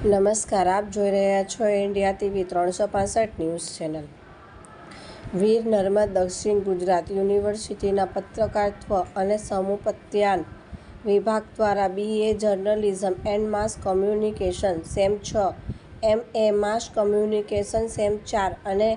નમસ્કાર, આપ જોઈ રહ્યા છો ઇન્ડિયા ટીવી ત્રણસો પાસઠ ન્યૂઝ ચેનલ. વીર નર્મદ દક્ષિણ ગુજરાત યુનિવર્સિટીના પત્રકારત્વ અને સમુપત્યાન વિભાગ દ્વારા BA journalism and mass communication sem છ M A mass communication sem ચાર અને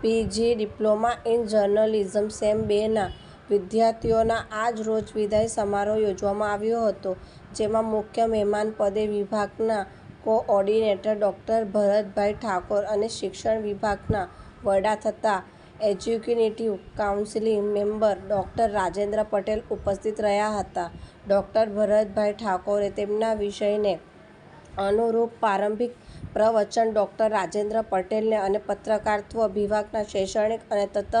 PG diploma in journalism sem બેના વિદ્યાર્થીઓના આજ રોજ વિદાય સમારોહ યોજવામાં આવ્યો હતો, જેમાં મુખ્ય મહેમાન પદે વિભાગના કોઓર્ડિનેટર ડૉક્ટર ભરતભાઈ ઠાકોર અને શિક્ષણ વિભાગના વડા થતા executive counselling member doctor Rajendra Patel ઉપસ્થિત રહ્યા હતા. ડૉક્ટર ભરતભાઈ ઠાકોરે તેમના વિષયને અનુરૂપ પ્રારંભિક પ્રવચન ડૉક્ટર રાજેન્દ્ર પટેલને અને પત્રકારત્વ વિભાગના શૈક્ષણિક અને તત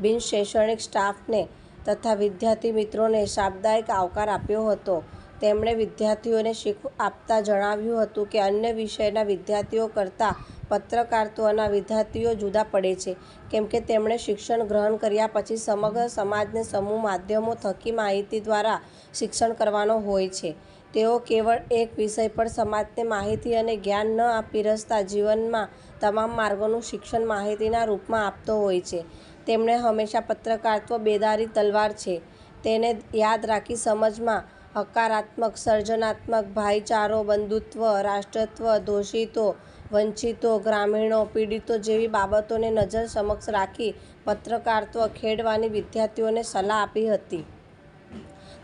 બિન શૈક્ષણિક સ્ટાફને તથા વિદ્યાર્થી મિત્રોને શાબ્દાયિક આવકાર આપ્યો હતો. તેમણે વિદ્યાર્થીઓને શીખ આપતા જણાવ્યું હતું કે અન્ય વિષયના વિદ્યાર્થીઓ કરતાં પત્રકારત્વના વિદ્યાર્થીઓ જુદા પડે છે. કેમ કે તેમણે શિક્ષણ ગ્રહણ કર્યા પછી સમગ્ર સમાજને સમૂહ માધ્યમો થકી માહિતી દ્વારા શિક્ષણ કરવાનો હોય છે. તેઓ કેવળ એક વિષય પર સમાજને માહિતી અને જ્ઞાન ન આપી રસતા જીવનમાં તમામ માર્ગોનું શિક્ષણ માહિતીના રૂપમાં આપતો હોય છે. તેમણે હંમેશા પત્રકારત્વ બેદારી તલવાર છે. તેને યાદ રાખી સમાજમાં હકારાત્મક, સર્જનાત્મક ભાઈચારો, બંધુત્વ, રાષ્ટ્રત્વ, દોષિતો, વંચિતો, ગ્રામીણો, પીડિતો જેવી બાબતોને નજર સમક્ષ રાખી પત્રકારત્વ ખેડવાની વિદ્યાર્થીઓને સલાહ આપી હતી.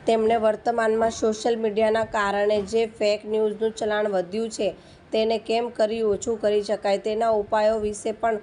તેમણે વર્તમાનમાં સોશિયલ મીડિયાના કારણે જે ફેક ન્યૂઝનું ચલણ વધ્યું છે તેને કેમ કરી ઓછું કરી શકાય તેના ઉપાયો વિશે પણ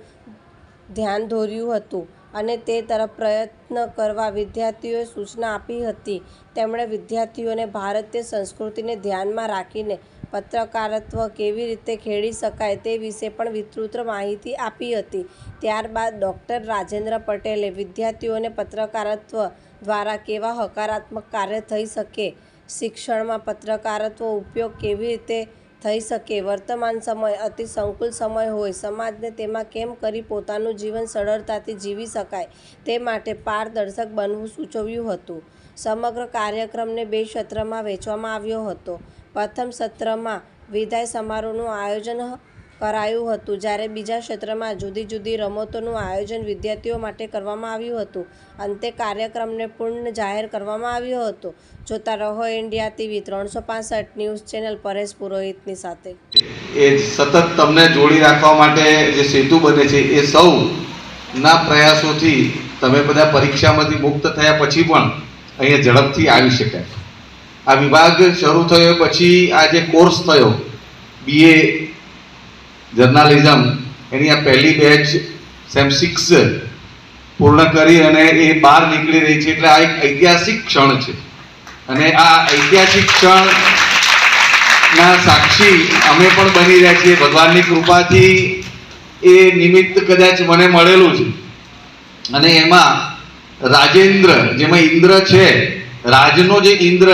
ધ્યાન દોર્યું હતું. અને તે તરફ પ્રયત્ન કરવા વિદ્યાર્થીઓએ સૂચના આપી હતી. તેમણે વિદ્યાર્થીઓને ભારતીય સંસ્કૃતિને ધ્યાનમાં રાખીને પત્રકારત્વ કેવી રીતે ખેડી શકાય તે વિશે પણ વિસ્તૃત માહિતી આપી હતી. ત્યારબાદ ડૉક્ટર રાજેન્દ્ર પટેલે વિદ્યાર્થીઓને પત્રકારત્વ દ્વારા કેવા હકારાત્મક કાર્ય થઈ શકે, શિક્ષણમાં પત્રકારત્વ ઉપયોગ કેવી રીતે થઈ શકે. વર્તમાન સમય અતિ સંકુલ સમય હોય. સમાજને તેમાં કેમ કરી પોતાનું જીવન સરળતાથી જીવી શકાય તે માટે પારદર્શક બનવું સૂચવ્યું હતું. સમગ્ર કાર્યક્રમને બે સત્રમાં વહેંચવામાં આવ્યો હતો. પ્રથમ સત્રમાં વિદાય સમારોહનું આયોજન કરાયું હતું. જ્યારે બીજા ક્ષેત્રમાં જુદી જુદી રમતોનું આયોજન વિદ્યાર્થીઓ માટે કરવામાં આવ્યું હતું. અંતે કાર્યક્રમને પૂર્ણ જાહેર કરવામાં આવ્યો હતો. જોતા રહો ઇન્ડિયા ટીવી ત્રણસો પાસઠ ન્યૂઝ ચેનલ પરેશ પુરોહિતની સાથે. એ સતત તમને જોડી રાખવા માટે જે સેતુ બને છે, એ સૌ ના પ્રયાસોથી તમે બધા પરીક્ષામાંથી મુક્ત થયા પછી પણ અહીંયા ઝડપથી આવી શકાય. આ વિભાગ શરૂ થયો પછી આ જે કોર્સ થયો બીએ જર્નાલિઝમ, એની આ પહેલી બેચ સેમ સિક્સ પૂર્ણ કરી અને એ બહાર નીકળી રહી છે. એટલે આ એક ઐતિહાસિક ક્ષણ છે. અને આ ઐતિહાસિક ક્ષણ ના સાક્ષી અમે પણ બની રહ્યા છીએ. ભગવાનની કૃપાથી એ નિમિત્ત કદાચ મને મળેલું છે. અને એમાં રાજેન્દ્ર, જેમાં ઇન્દ્ર છે, રાજનો જે ઇન્દ્ર,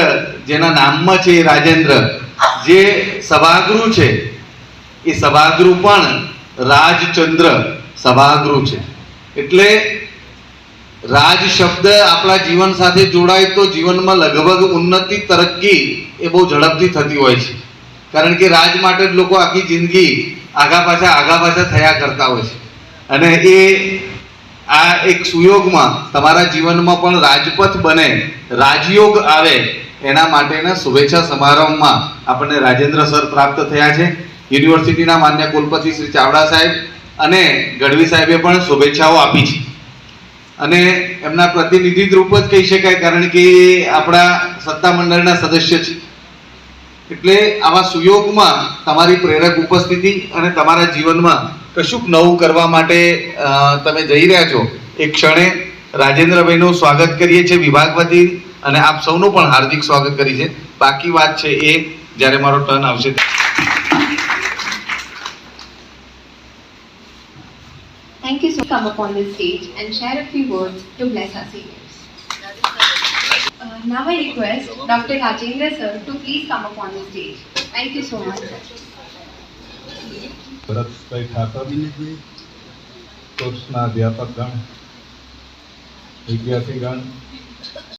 જેના નામમાં છે રાજેન્દ્ર, જે સભાગૃહ છે એ સભાગૃહ પણ રાજચંદ્ર સભાગૃહ છે. એટલે રાજ શબ્દ આપણા જીવન સાથે જોડાય તો જીવનમાં લગભગ ઉન્નતિ, તરક્કી એ બહુ ઝડપથી થતી હોય છે. કારણ કે રાજ માટે જ લોકો આખી જિંદગી આગા પાછા આગા પાછા થયા કરતા હોય છે. અને એ આ એક સુયોગમાં તમારા જીવનમાં પણ રાજપથ બને, રાજયોગ આવે એના માટેના શુભેચ્છા સમારંભમાં આપણને રાજેન્દ્ર સર પ્રાપ્ત થયા છે. યુનિવર્સિટીના માન્ય કુલપતિ શ્રી ચાવડા સાહેબ અને ગઢવી સાહેબે પણ શુભેચ્છાઓ આપી છે. અને એમના પ્રતિનિધિ રૂપ જ કહી શકાય કારણ કે આપણા સત્તામંડળના સદસ્ય છે. એટલે આવા સુયોગમાં તમારી પ્રેરક ઉપસ્થિતિ અને તમારા જીવનમાં કશુંક નવું કરવા માટે તમે જઈ રહ્યા છો. એ ક્ષણે રાજેન્દ્રભાઈનું સ્વાગત કરીએ છીએ વિભાગ વતી અને આપ સૌનું પણ હાર્દિક સ્વાગત કરી છે બાકી વાત છે એ જ્યારે મારો ટર્ન આવશે come up on the stage and share a few words to bless our seniors. Uh, now I request Dr. Rajendra sir to please come up on the stage. Thank you so much sir. Bharat भाई ठाकर कोर्सना अध्यापकगण विद्यार्थीगण